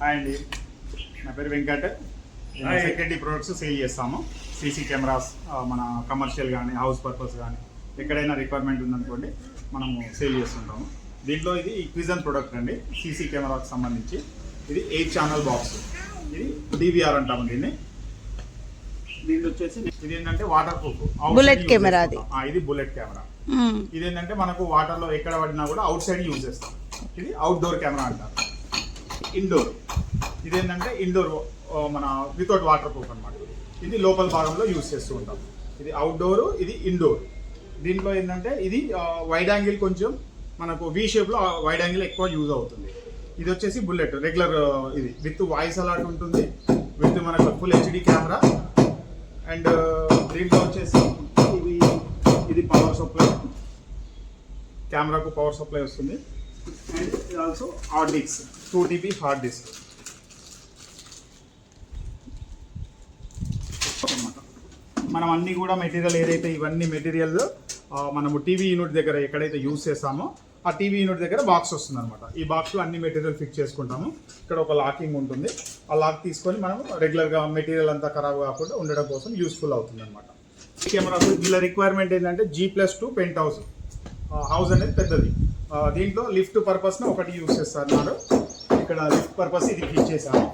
Hi అండి. నా పేరు వెంకట్. సెక్యూరిటీ ప్రొడక్ట్స్ సేల్ చేస్తాము. సీసీ కెమెరాస్ మన కమర్షియల్ కానీ హౌస్ పర్పస్ కానీ ఎక్కడైనా రిక్వైర్మెంట్ ఉందనుకోండి మనము సేల్ చేస్తుంటాము. దీంట్లో ఇది ఈక్విజన్ ప్రొడక్ట్ అండి. సీసీ కెమెరాకి సంబంధించి ఇది ఎయిట్ ఛానల్ బాక్స్. ఇది డివిఆర్ అంటాము దీన్ని. దీంట్లో వచ్చేసి ఇది ఏంటంటే వాటర్ ప్రూఫ్. camera అది. ఇది బుల్లెట్ కెమెరా. ఇది ఏంటంటే మనకు వాటర్లో ఎక్కడ పడినా కూడా అవుట్ సైడ్ యూజ్ చేస్తాం. ఇది అవుట్డోర్ కెమెరా అంటారు. ఇండోర్. ఇదేంటంటే ఇండోర్ మన వితౌట్ వాటర్ ప్రూఫ్ అనమాట ఇది లోపల భాగంలో యూజ్ చేస్తూ ఉంటాం. ఇది అవుట్డోర్ ఇది ఇండోర్ దీంట్లో ఏంటంటే ఇది వైడ్ యాంగిల్ కొంచెం మనకు వి షేప్లో వైడ్ యాంగిల్ ఎక్కువ యూజ్ అవుతుంది. ఇది వచ్చేసి బుల్లెట్ రెగ్యులర్ ఇది. విత్ వాయిస్ అలాట్ ఉంటుంది. విత్ మనకు ఫుల్ హెచ్డి కెమెరా అండ్ దీంట్లో వచ్చేసి ఇది ఇది పవర్ సప్లై కెమెరాకు పవర్ సప్లై వస్తుంది. And also hard disk two TB hard disk మనం అన్ని కూడా మెటీరియల్ ఏదైతే ఇవన్నీ మెటీరియల్ మనము టీవీ యూనిట్ దగ్గర ఎక్కడైతే యూస్ చేస్తామో ఆ టీవీ యూనిట్ దగ్గర బాక్స్ వస్తుంది అనమాట ఈ బాక్స్లో అన్ని మెటీరియల్ ఫిక్స్ చేసుకుంటాము. ఇక్కడ ఒక లాకింగ్ ఉంటుంది. ఆ లాక్ తీసుకొని మనం రెగ్యులర్గా మెటీరియల్ అంతా ఖరాబ్ కాకుండా ఉండడం కోసం యూస్ఫుల్ అవుతుంది అనమాట కెమెరాస్ వీళ్ళ రిక్వైర్మెంట్ ఏంటంటే G plus two penthouse house అనేది పెద్దది. దీంట్లో లిఫ్ట్ పర్పస్ని ఒకటి యూస్ చేస్తున్నారు. ఇక్కడ లిఫ్ట్ పర్పస్ ఇది ఫిక్స్ చేశాను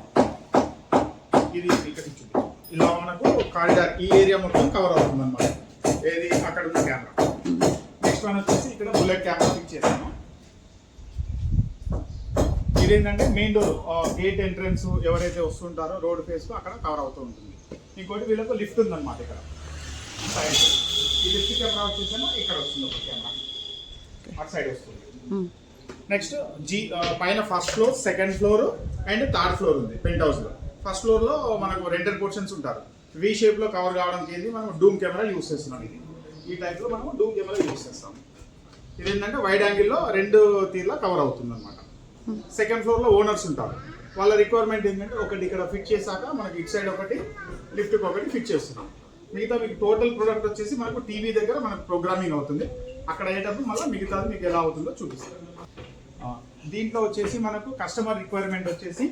ఇది ఇక్కడ ఇచ్చింది ఇలా మనకు కారిడార్ ఈ ఏరియా మొత్తం కవర్ అవుతుంది అనమాట ఏది? అక్కడ ఉన్న కెమెరా నెక్స్ట్ వన్ వచ్చేసి ఇక్కడ బుల్లెట్ కెమెరా ఫిక్స్ చేశాను ఇదేంటంటే మెయిన్ డోర్ గేట్ ఎంట్రన్స్ ఎవరైతే వస్తుంటారో రోడ్ ఫేస్ అక్కడ కవర్ అవుతూ ఉంటుంది. ఇంకోటి వీళ్ళకు లిఫ్ట్ ఉందన్నమాట ఇక్కడ. సైడ్ ఈ లిఫ్ట్ కెమెరా వచ్చేసాను ఇక్కడ వస్తుంది ఒక కెమెరా అటు సైడ్ వస్తుంది. నెక్స్ట్ జీ పైన first floor second floor and third floor ఉంది పెంట్ హౌస్లో. ఫస్ట్ ఫ్లోర్లో మనకు రెంటెడ్ పోర్షన్స్ ఉంటారు. వి షేప్లో కవర్ కావడానికి ఏంది? మనం డూమ్ కెమెరా యూస్ చేస్తున్నాం ఇది. ఈ టైప్లో మనం డూమ్ కెమెరా యూస్ చేస్తాం. ఇది ఏంటంటే వైడ్ యాంగిల్లో రెండు తీర్లా కవర్ అవుతుంది అనమాట సెకండ్ ఫ్లోర్లో ఓనర్స్ ఉంటారు. వాళ్ళ రిక్వైర్మెంట్ ఏంటంటే ఒకటి ఇక్కడ ఫిక్స్ చేశాక మనకి ఇటు సైడ్ ఒకటి లిఫ్ట్ ఒకటి ఫిక్స్ చేస్తున్నాం. మిగతా మీకు టోటల్ ప్రోడక్ట్ వచ్చేసి మనకు టీవీ దగ్గర మనకు ప్రోగ్రామింగ్ అవుతుంది. అక్కడ అయ్యేటప్పుడు మళ్ళీ మిగతాది మీకు ఎలా అవుతుందో చూపిస్తాను. దీంట్లో వచ్చేసి మనకు కస్టమర్ రిక్వైర్మెంట్ వచ్చేసి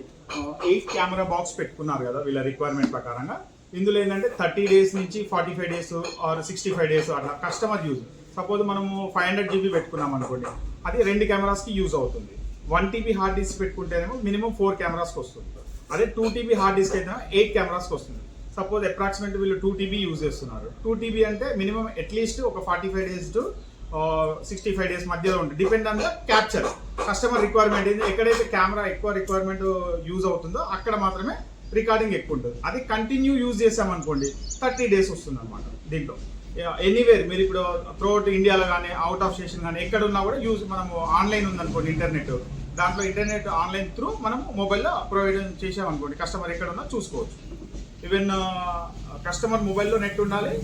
ఎయిట్ కెమెరా బాక్స్ పెట్టుకున్నారు కదా వీళ్ళ రిక్వైర్మెంట్ ప్రకారంగా. ఇందులో ఏంటంటే థర్టీ డేస్ నుంచి forty five days or sixty five days అట్లా కస్టమర్ యూజ్. సపోజ్ మనము ఫైవ్ హండ్రెడ్ జీబీ పెట్టుకున్నాం అనుకోండి అది రెండు కెమెరాస్కి యూజ్ అవుతుంది. వన్ టీబీ హార్డ్ డిస్క్ పెట్టుకుంటేనేమో మినిమం ఫోర్ కెమెరాస్కి వస్తుంది. అదే టూ టీబీ హార్డ్ డిస్క్ అయితే ఎయిట్ కెమెరాస్కి వస్తుంది. సపోజ్ అప్రాక్సిమేట్ వీళ్ళు టూ టీబీ యూజ్ చేస్తున్నారు. టూ టీబీ అంటే మినిమం అట్లీస్ట్ ఒక forty five days to sixty five days మధ్యలో ఉంటుంది. Depend on the capture customer requirement ఏంది? ఎక్కడైతే కెమెరా ఎక్కువ రిక్వైర్మెంట్ యూజ్ అవుతుందో అక్కడ మాత్రమే రికార్డింగ్ ఎక్కువ ఉంటుంది. అది కంటిన్యూ యూజ్ చేసామనుకోండి థర్టీ డేస్ వస్తుంది అనమాట దీంట్లో ఎనీవేర్ మీరు ఇప్పుడు త్రూఅవుట్ ఇండియాలో కానీ అవుట్ ఆఫ్ స్టేషన్ కానీ ఎక్కడ ఉన్నా కూడా యూజ్ మనము ఆన్లైన్ ఉందనుకోండి ఇంటర్నెట్ దాంట్లో ఇంటర్నెట్ ఆన్లైన్ త్రూ మనం మొబైల్లో ప్రొవైడ్ చేసామనుకోండి కస్టమర్ ఎక్కడ ఉన్నా చూసుకోవచ్చు ఈవెన్ కస్టమర్ మొబైల్లో నెట్ ఉండాలి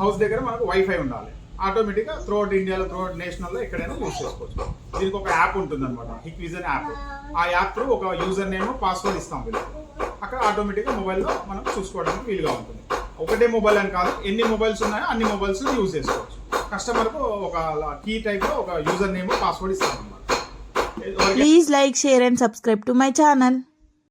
హౌస్ దగ్గర మనకు వైఫై ఉండాలి. ఆటోమేటిక్గా త్రూఅవుట్ ఇండియాలో త్రూఅవుట్ నేషనల్లో ఎక్కడైనా యూజ్ చేసుకోవచ్చు. దీనికి ఒక యాప్ ఉంటుంది అనమాట హిక్విజన్ యాప్ ఆ యాప్ త్రూ ఒక యూజర్ నేమ్ పాస్వర్డ్ ఇస్తాం వీళ్ళకి అక్కడ ఆటోమేటిక్గా మొబైల్లో మనం చూసుకోవడానికి వీలుగా ఉంటుంది. ఒకటే మొబైల్ అని కాదు ఎన్ని మొబైల్స్ ఉన్నాయో అన్ని మొబైల్స్ యూజ్ చేసుకోవచ్చు. కస్టమర్కు ఒక కీ టైప్లో ఒక యూజర్ నేమ్ పాస్వర్డ్ ఇస్తాం అనమాట please like share and subscribe to my channel